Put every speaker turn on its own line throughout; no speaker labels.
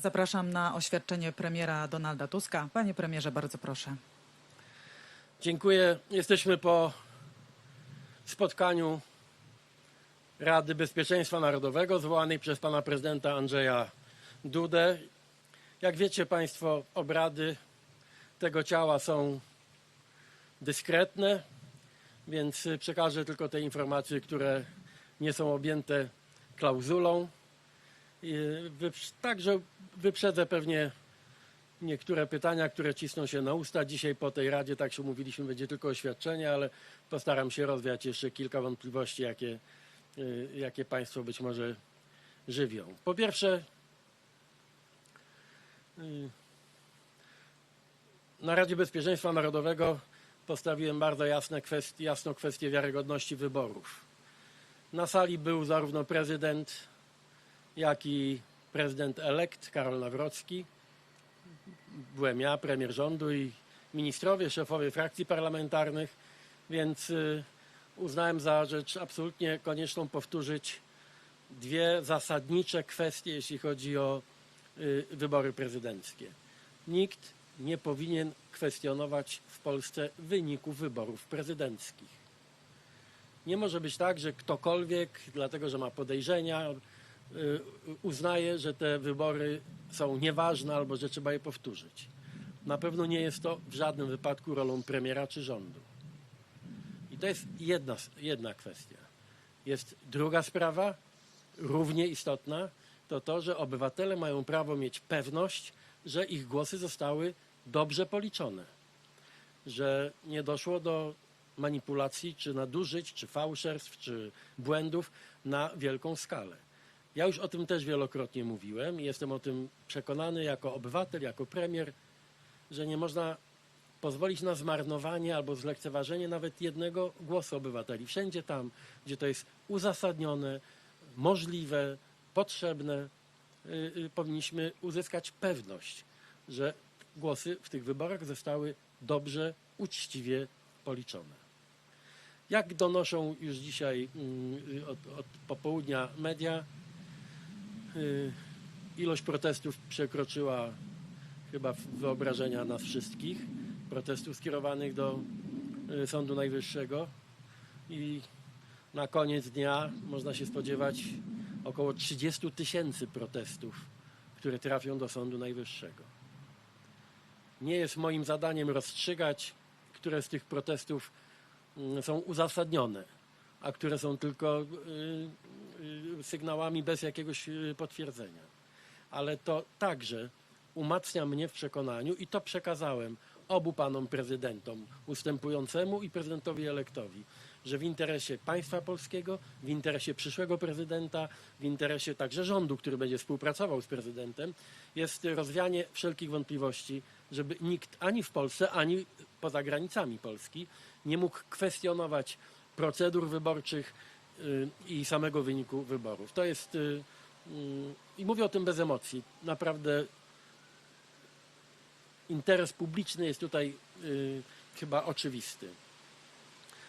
Zapraszam na oświadczenie premiera Donalda Tuska. Panie premierze, bardzo proszę.
Dziękuję. Jesteśmy po spotkaniu Rady Bezpieczeństwa Narodowego zwołanej przez pana prezydenta Andrzeja Dudę. Jak wiecie Państwo, obrady tego ciała są dyskretne, więc przekażę tylko te informacje, które nie są objęte klauzulą. Także wyprzedzę pewnie niektóre pytania, które cisną się na usta. Dzisiaj po tej Radzie, tak się umówiliśmy, będzie tylko oświadczenie, ale postaram się rozwiać jeszcze kilka wątpliwości, jakie, y, jakie Państwo być może żywią. Po pierwsze, y, na Radzie Bezpieczeństwa Narodowego postawiłem bardzo jasne kwestie, jasną kwestię wiarygodności wyborów. Na sali był zarówno prezydent, jak i prezydent elekt Karol Nawrocki byłem ja, premier rządu i ministrowie, szefowie frakcji parlamentarnych, więc y, uznałem za rzecz absolutnie konieczną powtórzyć dwie zasadnicze kwestie, jeśli chodzi o y, wybory prezydenckie. Nikt nie powinien kwestionować w Polsce wyników wyborów prezydenckich. Nie może być tak, że ktokolwiek, dlatego że ma podejrzenia, uznaje, że te wybory są nieważne albo że trzeba je powtórzyć. Na pewno nie jest to w żadnym wypadku rolą premiera czy rządu. I to jest jedna, jedna kwestia. Jest druga sprawa, równie istotna, to to, że obywatele mają prawo mieć pewność, że ich głosy zostały dobrze policzone, że nie doszło do manipulacji, czy nadużyć, czy fałszerstw, czy błędów na wielką skalę. Ja już o tym też wielokrotnie mówiłem i jestem o tym przekonany jako obywatel, jako premier, że nie można pozwolić na zmarnowanie albo zlekceważenie nawet jednego głosu obywateli. Wszędzie tam, gdzie to jest uzasadnione, możliwe, potrzebne, y, y, powinniśmy uzyskać pewność, że głosy w tych wyborach zostały dobrze, uczciwie policzone. Jak donoszą już dzisiaj mm, od, od popołudnia media, y, ilość protestów przekroczyła chyba wyobrażenia nas wszystkich. Protestów skierowanych do y, Sądu Najwyższego i na koniec dnia można się spodziewać około 30 tysięcy protestów, które trafią do Sądu Najwyższego. Nie jest moim zadaniem rozstrzygać, które z tych protestów mm, są uzasadnione, a które są tylko y, y, sygnałami bez jakiegoś y, potwierdzenia. Ale to także umacnia mnie w przekonaniu i to przekazałem obu panom prezydentom, ustępującemu i prezydentowi elektowi, że w interesie państwa polskiego, w interesie przyszłego prezydenta, w interesie także rządu, który będzie współpracował z prezydentem, jest rozwianie wszelkich wątpliwości, żeby nikt ani w Polsce, ani poza granicami Polski nie mógł kwestionować procedur wyborczych y, i samego wyniku wyborów. To jest, y, y, i mówię o tym bez emocji, naprawdę interes publiczny jest tutaj chyba oczywisty.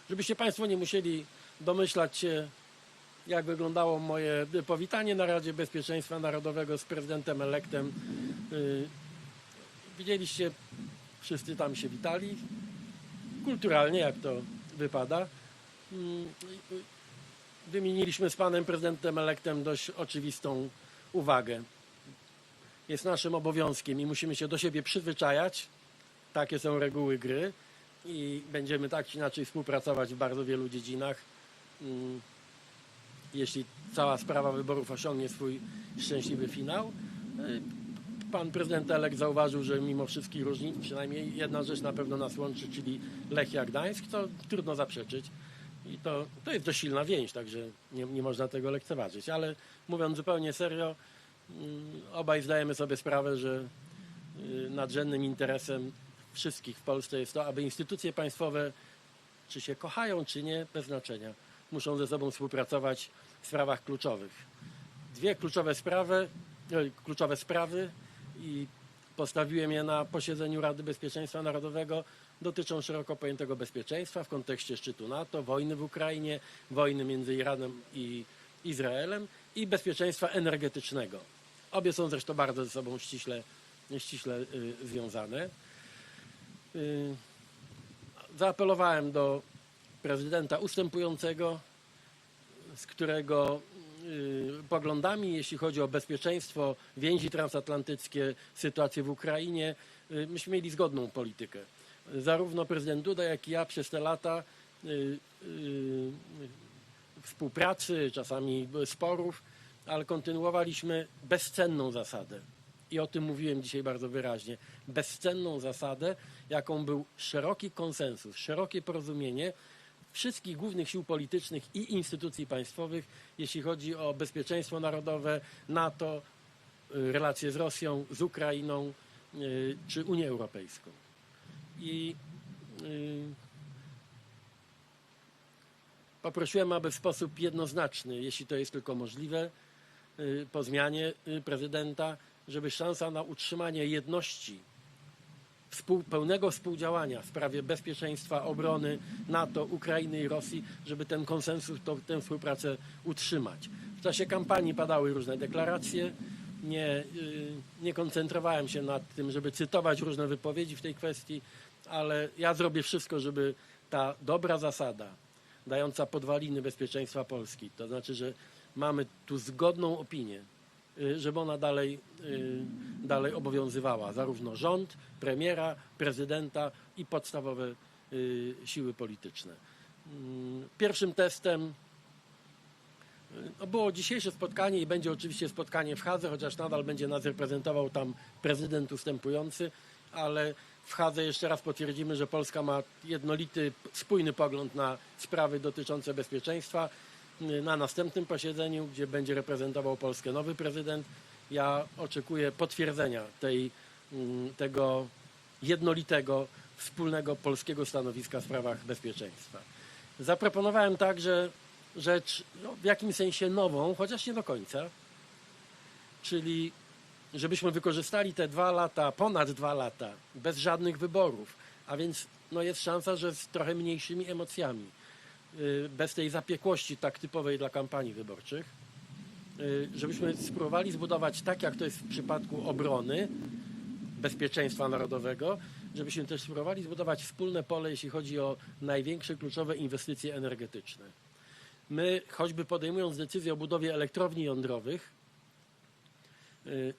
Żebyście Państwo nie musieli domyślać się, jak wyglądało moje powitanie na Radzie Bezpieczeństwa Narodowego z prezydentem elektem. Widzieliście, wszyscy tam się witali, kulturalnie, jak to wypada. Mm, Wymieniliśmy z panem prezydentem elektem dość oczywistą uwagę jest naszym obowiązkiem i musimy się do siebie przyzwyczajać. Takie są reguły gry i będziemy tak czy inaczej współpracować w bardzo wielu dziedzinach. Mm, Jeśli cała sprawa wyborów osiągnie swój szczęśliwy finał. Y, Pan prezydent Elek zauważył, że mimo wszystkich różnic, przynajmniej jedna rzecz na pewno nas łączy, czyli Lechia Gdańsk, to trudno zaprzeczyć. I to, to jest dość silna więź, także nie, nie można tego lekceważyć. Ale mówiąc zupełnie serio, Mm, obaj zdajemy sobie sprawę, że y, nadrzędnym interesem wszystkich w Polsce jest to, aby instytucje państwowe, czy się kochają, czy nie, bez znaczenia, muszą ze sobą współpracować w sprawach kluczowych. Dwie kluczowe sprawy, e, kluczowe sprawy i postawiłem je na posiedzeniu Rady Bezpieczeństwa Narodowego, dotyczą szeroko pojętego bezpieczeństwa w kontekście szczytu NATO, wojny w Ukrainie, wojny między Iranem i Izraelem i bezpieczeństwa energetycznego. Obie są zresztą bardzo ze sobą ściśle, ściśle y, związane. Y, Zaapelowałem do prezydenta ustępującego, z którego y, poglądami, jeśli chodzi o bezpieczeństwo, więzi transatlantyckie, sytuację w Ukrainie, myśmy mieli zgodną politykę. Zarówno prezydent Duda, jak i ja przez te lata y, y, współpracy, czasami sporów, ale kontynuowaliśmy bezcenną zasadę. I o tym mówiłem dzisiaj bardzo wyraźnie. Bezcenną zasadę, jaką był szeroki konsensus, szerokie porozumienie wszystkich głównych sił politycznych i instytucji państwowych, jeśli chodzi o bezpieczeństwo narodowe, NATO, y, relacje z Rosją, z Ukrainą czy Unię Europejską. I y, poprosiłem, aby w sposób jednoznaczny, jeśli to jest tylko możliwe, y, po zmianie y, prezydenta, żeby szansa na utrzymanie jedności, współ, pełnego współdziałania w sprawie bezpieczeństwa, obrony NATO, Ukrainy i Rosji, żeby ten konsensus, to, tę współpracę utrzymać. W czasie kampanii padały różne deklaracje. Nie, nie koncentrowałem się nad tym, żeby cytować różne wypowiedzi w tej kwestii, ale ja zrobię wszystko, żeby ta dobra zasada, dająca podwaliny bezpieczeństwa Polski, to znaczy, że mamy tu zgodną opinię, y, żeby ona dalej, y, dalej obowiązywała. Zarówno rząd, premiera, prezydenta i podstawowe y, siły polityczne. Mm, Pierwszym testem no było dzisiejsze spotkanie i będzie oczywiście spotkanie w Hadze, chociaż nadal będzie nas reprezentował tam prezydent ustępujący, ale w Hadze jeszcze raz potwierdzimy, że Polska ma jednolity, spójny pogląd na sprawy dotyczące bezpieczeństwa. Na następnym posiedzeniu, gdzie będzie reprezentował Polskę nowy prezydent, ja oczekuję potwierdzenia tej, mm, tego jednolitego, wspólnego polskiego stanowiska w sprawach bezpieczeństwa. Zaproponowałem także rzecz no, w jakimś sensie nową, chociaż nie do końca, czyli żebyśmy wykorzystali te dwa lata, ponad dwa lata, bez żadnych wyborów, a więc no, jest szansa, że z trochę mniejszymi emocjami, y, bez tej zapiekłości tak typowej dla kampanii wyborczych, y, żebyśmy spróbowali zbudować tak, jak to jest w przypadku obrony, bezpieczeństwa narodowego, żebyśmy też spróbowali zbudować wspólne pole, jeśli chodzi o największe kluczowe inwestycje energetyczne. My, choćby podejmując decyzję o budowie elektrowni jądrowych, y,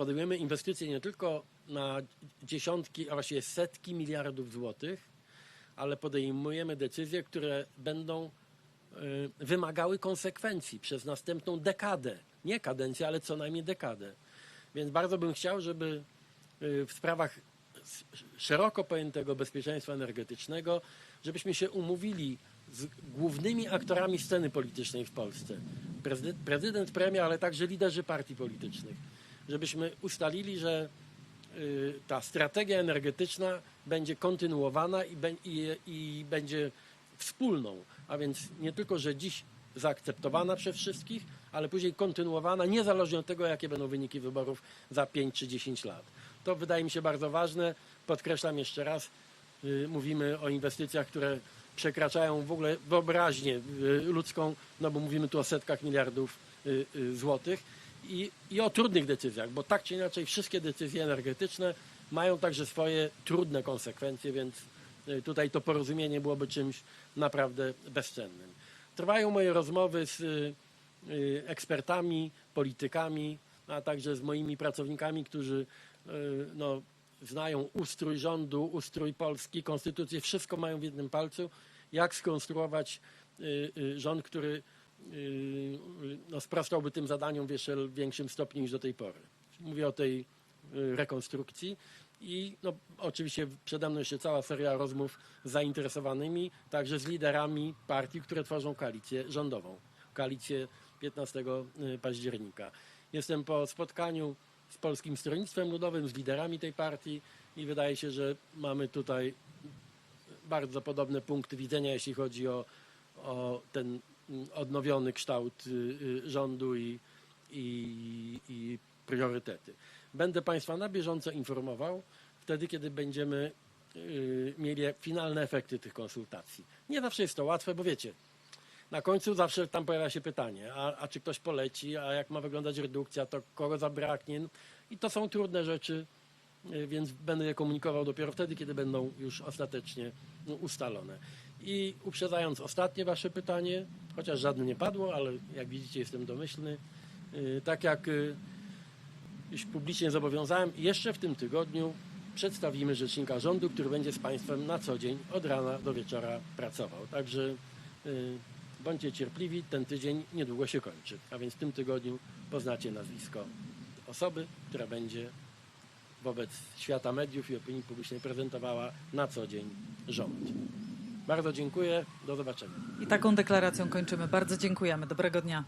podejmujemy inwestycje nie tylko na dziesiątki, a właściwie setki miliardów złotych, ale podejmujemy decyzje, które będą y, wymagały konsekwencji przez następną dekadę. Nie kadencję, ale co najmniej dekadę. Więc bardzo bym chciał, żeby y, w sprawach szeroko pojętego bezpieczeństwa energetycznego, żebyśmy się umówili z głównymi aktorami sceny politycznej w Polsce. Prezydent premier, ale także liderzy partii politycznych. Żebyśmy ustalili, że y, ta strategia energetyczna będzie kontynuowana i, bę- i, i będzie wspólną, a więc nie tylko, że dziś zaakceptowana przez wszystkich, ale później kontynuowana, niezależnie od tego, jakie będą wyniki wyborów za 5 czy 10 lat. To wydaje mi się bardzo ważne. Podkreślam jeszcze raz, y, mówimy o inwestycjach, które przekraczają w ogóle wyobraźnię y, ludzką, no bo mówimy tu o setkach miliardów złotych i, i o trudnych decyzjach, bo tak czy inaczej wszystkie decyzje energetyczne mają także swoje trudne konsekwencje, więc y, tutaj to porozumienie byłoby czymś naprawdę bezcennym. Trwają moje rozmowy z y, ekspertami, politykami, a także z moimi pracownikami, którzy y, no, znają ustrój rządu, ustrój Polski, konstytucję, wszystko mają w jednym palcu, jak skonstruować rząd, który no, sprostałby tym zadaniom w jeszcze większym stopniu niż do tej pory. Mówię o tej y, rekonstrukcji i no, oczywiście przede mną jeszcze cała seria rozmów z zainteresowanymi, także z liderami partii, które tworzą koalicję rządową, koalicję 15 października. Jestem po spotkaniu z Polskim Stronnictwem Ludowym, z liderami tej partii i wydaje się, że mamy tutaj bardzo podobne punkty widzenia, jeśli chodzi o, o ten odnowiony kształt y, y, rządu i, i, i priorytety. Będę Państwa na bieżąco informował wtedy, kiedy będziemy y, mieli finalne efekty tych konsultacji. Nie zawsze jest to łatwe, bo wiecie, Na końcu zawsze tam pojawia się pytanie, a, a czy ktoś poleci, a jak ma wyglądać redukcja, to kogo zabraknie. I to są trudne rzeczy, więc będę je komunikował dopiero wtedy, kiedy będą już ostatecznie no, ustalone. I uprzedzając ostatnie wasze pytanie, chociaż żadne nie padło, ale jak widzicie jestem domyślny, y, tak jak y, już publicznie zobowiązałem, jeszcze w tym tygodniu przedstawimy rzecznika rządu, który będzie z Państwem na co dzień od rana do wieczora pracował. Także y, bądźcie cierpliwi, ten tydzień niedługo się kończy. A więc w tym tygodniu poznacie nazwisko osoby, która będzie wobec świata mediów i opinii publicznej prezentowała na co dzień rząd. Bardzo dziękuję, do zobaczenia.
I taką deklaracją kończymy. Bardzo dziękujemy. Dobrego dnia.